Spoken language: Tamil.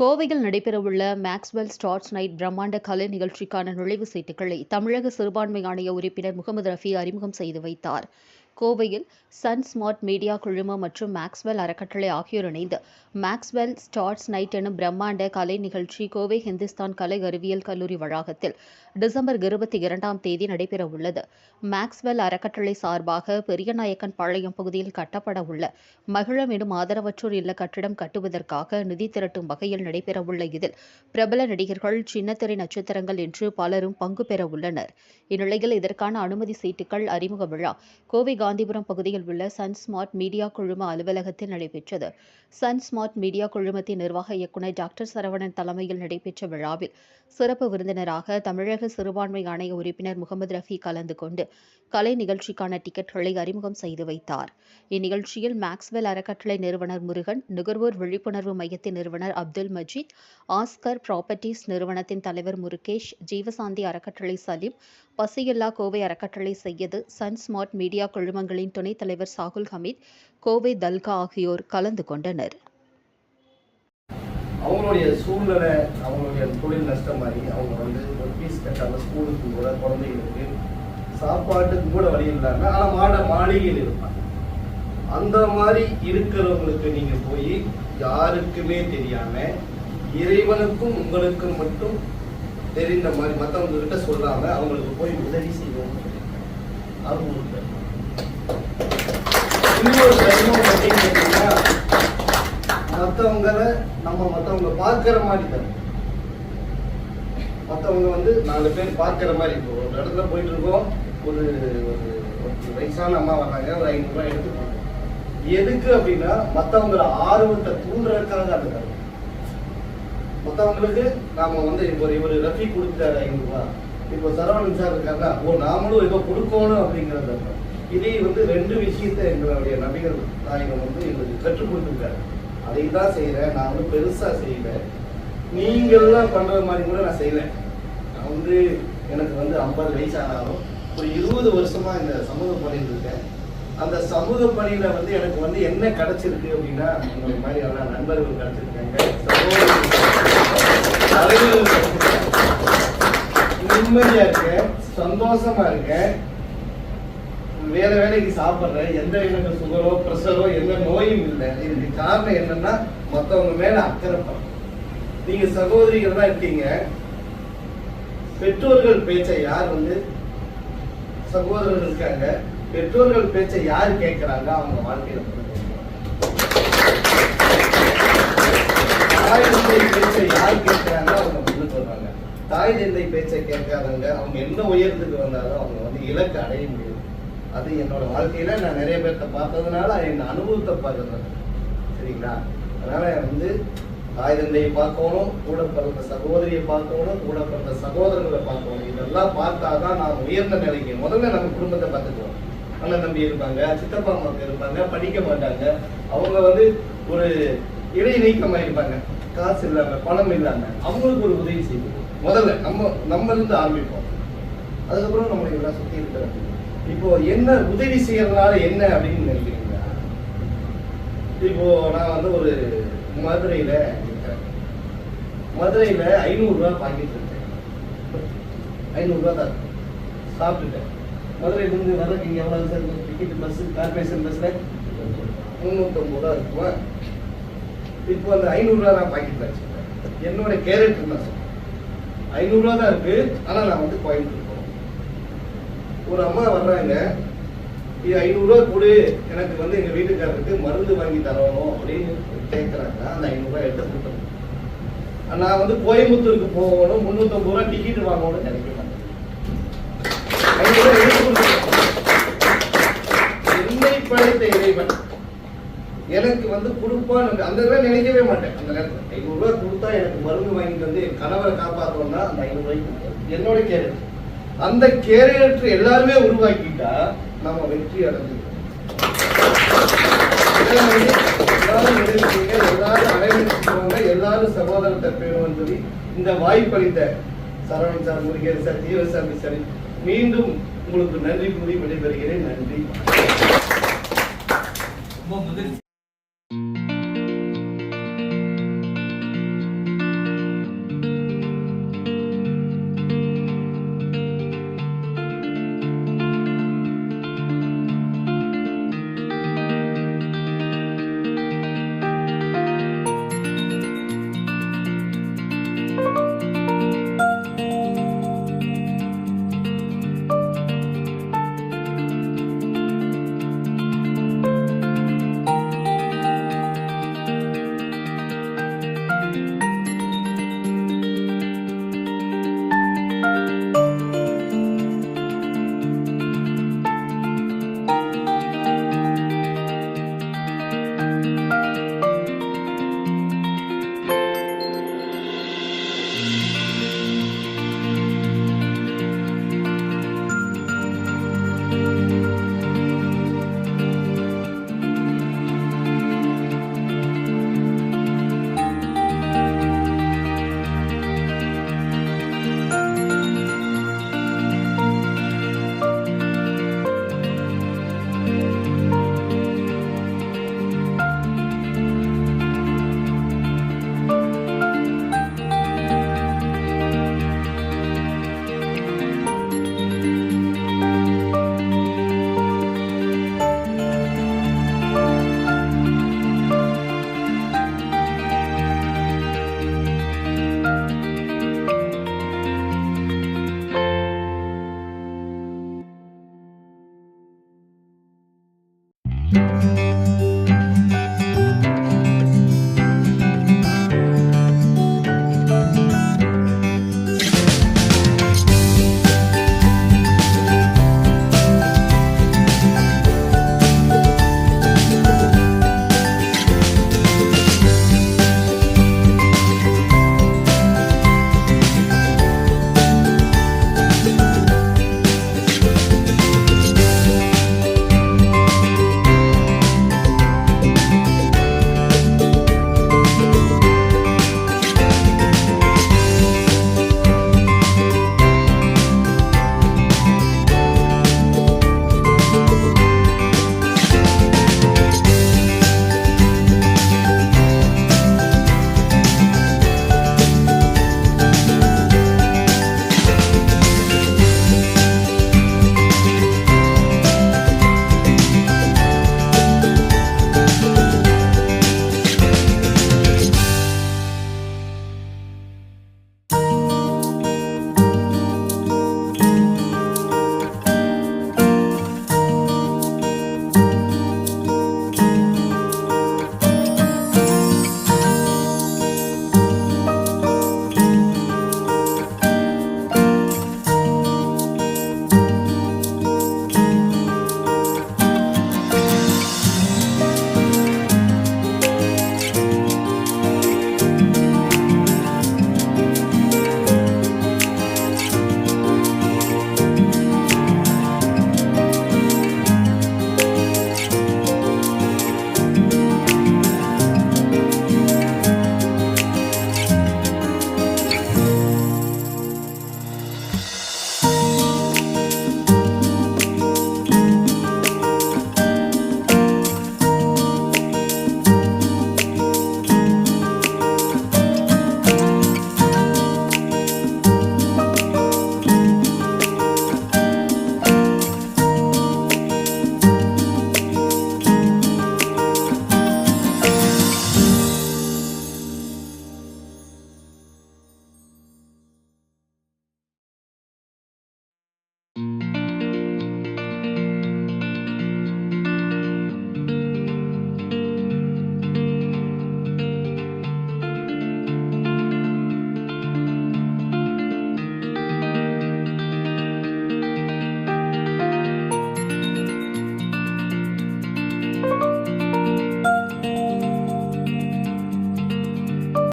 கோவையில் நடைபெறவுள்ள மேக்ஸ்வெல் ஸ்டார்ஸ் நைட் பிரம்மாண்ட கலை நிகழ்ச்சிக்கான நுழைவுச் சீட்டுகளை தமிழக சிறுபான்மை ஆணைய உறுப்பினர் முகமது ரஃபி அறிமுகம் செய்து வைத்தார். கோவையில் சன் ஸ்மார்ட் மீடியா குழும மற்றும் மேக்ஸ்வெல் அறக்கட்டளை ஆகியோர் இணைந்து மேக்ஸ்வெல் ஸ்டார்ஸ் நைட் எனும் பிரம்மாண்ட கலை நிகழ்ச்சி கோவை ஹிந்துஸ்தான் கலை அறிவியல் கல்லூரி வளாகத்தில் டிசம்பர் இருபத்தி இரண்டாம் தேதி நடைபெற உள்ளது. மேக்ஸ்வெல் அறக்கட்டளை சார்பாக பெரியநாயக்கன் பாளையம் பகுதியில் கட்டப்பட உள்ள மகிழம் எனும் ஆதரவற்றோர் இல்ல கட்டிடம் கட்டுவதற்காக நிதி திரட்டும் வகையில் நடைபெறவுள்ள இதில் பிரபல நடிகர்கள் சின்னத்திரை நட்சத்திரங்கள் என்று பலரும் பங்கு பெற உள்ளனர். இந்நிலையில் இதற்கான அனுமதி சீட்டுகள் அறிமுக விழா கோவை காந்திபுரம் பகுதியில் உள்ள சன் ஸ்மார்ட் மீடியா குழும அலுவலகத்தில் நடைபெற்றது. சன் ஸ்மார்ட் மீடியா குழுமத்தின் நிர்வாக இயக்குநர் டாக்டர் சரவணன் தலைமையில் நடைபெற்ற விழாவில் சிறப்பு விருந்தினராக தமிழக சிறுபான்மை ஆணைய உறுப்பினர் முகமது ரஃபி கலந்து கொண்டு கலை நிகழ்ச்சிக்கான டிக்கெட்களை அறிமுகம் செய்து வைத்தார். இந்நிகழ்ச்சியில் மேக்ஸ்வெல் அறக்கட்டளை நிறுவனர் முருகன் நுகர்வோர் விழிப்புணர்வு மையத்தின் நிறுவனர் அப்துல் மஜீத் ஆஸ்கர் ப்ராப்பர்ட்டிஸ் நிறுவனத்தின் தலைவர் முருகேஷ் ஜீவசாந்தி அறக்கட்டளை சலீம் பசியில்லா கோவை அறக்கட்டளை செய்யது சன் ஸ்மார்ட் மீடியா குழுமங்களின் துணைத் தலைவர் சாகுல் ஹமீத் கோவை தல்கா ஆகியோர் கலந்து கொண்டனர். அவங்களுடைய சூழ்நிலை அவங்களுடைய தொழில் நஷ்டம் மாதிரி அவங்க வந்து ஒரு ஃபீஸ் கட்டாமல் ஸ்கூலுக்கு கூட குழந்தைகளுக்கு சாப்பாட்டுக்கு கூட வழி இல்லாமல் ஆனால் மாட மாளிகையில் இருப்பாங்க. அந்த மாதிரி இருக்கிறவங்களுக்கு நீங்கள் போய் யாருக்குமே தெரியாமல் இறைவனுக்கும் உங்களுக்கும் மட்டும் தெரிந்த மாதிரி மற்றவங்ககிட்ட சொல்லாமல் அவங்களுக்கு போய் உதவி செய்வோம் அது ஒரு இன்னொரு தர்மம் அப்படின்னு கேட்டீங்கன்னா, மத்தவங்கள நம்ம மற்றவங்க பார்க்கிற மாதிரி தரும் மத்தவங்க வந்து நாலு பேர் பார்க்கிற மாதிரி இப்போ ஒரு இடத்துல போயிட்டு இருக்கோம் ஒரு ஒரு வயசான அம்மா வர்றாங்க. ஒரு ஐநூறு ரூபாய் எதுக்கு அப்படின்னா மற்றவங்கள ஆர்வத்தை தூண்டுறதுக்காக அது தரும் மத்தவங்களுக்கு நாம வந்து இப்போ இவர் ரஃபி கொடுத்தாரு ஐநூறு இப்போ சரவணன் சார் இருக்காருன்னா ஓ நாமளும் ஏதோ கொடுக்கணும் அப்படிங்கிறத இதே வந்து ரெண்டு விஷயத்தை எங்களுடைய நபிகள் நாயகம் வந்து எங்களுக்கு கற்றுக் கொடுத்துருக்காரு அதை தான் செய்யறேன் நான் வந்து பெருசா செய்வேன் நீங்கள்லாம் பண்ற மாதிரி கூட நான் செய்யல. நான் வந்து எனக்கு வந்து ஐம்பது வயசு ஆனாலும் ஒரு இருபது வருஷமா இந்த சமூக பணியில் இருக்கேன். அந்த சமூக பணியில வந்து எனக்கு வந்து என்ன கிடைச்சிருக்கு அப்படின்னா உங்களை மாதிரியான நண்பர்கள் கிடைச்சிருக்காங்க. சகோதரர்கள் கிடைச்சிருக்காங்க. நிம்மதியா இருக்கேன். சந்தோஷமா இருக்கேன். வேற வேலைக்கு சாப்பிட்ற எந்த எனக்கு சுகரோ ப்ரெஷரோ எந்த நோயும் இல்லை. இதுக்கு காரணம் என்னன்னா மற்றவங்க மேல அக்கறைப்படும் நீங்க சகோதரிகள் தான் இருக்கீங்க. பெற்றோர்கள் பேச்சை யார் வந்து சகோதரர்கள் இருக்காங்க பெற்றோர்கள் பேச்சை யார் கேட்கிறாங்க அவங்க வாழ்க்கையில தாய் தந்தை பேச்சை யார் கேட்கிறாங்க அவங்க முன்னுக்கு சொல்றாங்க. தாய் தந்தை பேச்சை கேட்காதவங்க அவங்க என்ன உயரத்துக்கு வந்தாலும் அவங்க வந்து இலக்கு அடைய முடியும் அது என்னோட வாழ்க்கையில நான் நிறைய பேர்த்த பார்த்ததுனால என் அனுபவத்தை பார்க்கறது சரிங்களா? அதனால வந்து தாய் தந்தையை பார்க்கணும் கூட பிறந்த சகோதரியை பார்க்கணும் கூட பிறந்த சகோதரர்களை பார்க்கணும். இதெல்லாம் பார்த்தாதான் நான் உயர்ந்த நிலைக்கு முதல்ல நம்ம குடும்பத்தை பார்த்துக்குவோம். அண்ணன் தம்பி இருப்பாங்க சித்தப்பா அம்மா இருப்பாங்க படிக்க மாட்டாங்க. அவங்க வந்து ஒரு இடை நீக்கமா இருப்பாங்க. காசு இல்லாம பணம் இல்லாம அவங்களுக்கு ஒரு உதவி செய்வோம். முதல்ல நம்ம நம்ம இருந்து ஆரம்பிப்போம். அதுக்கப்புறம் நம்மளை எல்லாம் சுத்தி இருக்கிறாங்க இப்போ என்ன உதவி செய்யறதுனால என்ன அப்படின்னு நினைக்கிறீங்களா இப்போ நான் வந்து ஒரு மதுரையில இருக்கிறேன் மதுரையில ஐநூறு ரூபாய் பாக்கெட் இருக்கேன் ஐநூறு தான் சாப்பிட்டுட்டேன். மதுரையில இருந்து வரக்கு இங்க எவ்வளவு சார்? டிக்கெட் பஸ் கார்பரேஷன் பஸ்ல முந்நூற்றம்பது ரூபா இருக்குமா? இப்போ அந்த ஐநூறு ரூபா நான் பாக்கெட்ல வச்சுருக்கேன். என்னோட கேரக்டர் நான் சொல்றேன் ஐநூறு ரூபா தான் இருக்கு. ஆனா நான் வந்து கோயம்புத்தூர் ஒரு அம்மா வர்றாங்க இது ஐநூறுரூவா கொடு எனக்கு வந்து எங்க வீட்டுக்காரருக்கு மருந்து வாங்கி தரணும் அப்படின்னு கேட்குறாங்க அந்த ஐநூறுரூவா எடுத்து கொடுத்துருங்க. நான் வந்து கோயம்புத்தூருக்கு போகணும் முந்நூற்றம்பது ரூபா டிக்கெட் வாங்கணும்னு நினைக்கிறேன். என்னை படைத்த இறைவன். எனக்கு வந்து கொடுப்பான்னு அந்த இதெல்லாம் நினைக்கவே மாட்டேன். அந்த நேரத்தில் ஐநூறுரூவா கொடுத்தா எனக்கு மருந்து வாங்கிட்டு வந்து என் கணவரை காப்பாற்றணும்னா அந்த ஐநூறுரூவாய்க்கு என்னோட கேள்வி அந்த கேரக்டர் எல்லாருமே உருவாக்கிட்டா நம்ம வெற்றி அடைஞ்சிருக்கோம் எல்லாரும் எல்லாரும் அனைவருக்கும் எல்லாரும் சகோதரத்தை பேணுவோம் சொல்லி இந்த வாய்ப்பளித்த Saravanan sir Murugan sir Jeevasamy sir மீண்டும் உங்களுக்கு நன்றி கூறி விடைபெறுகிறேன். நன்றி. ரொம்ப முதல்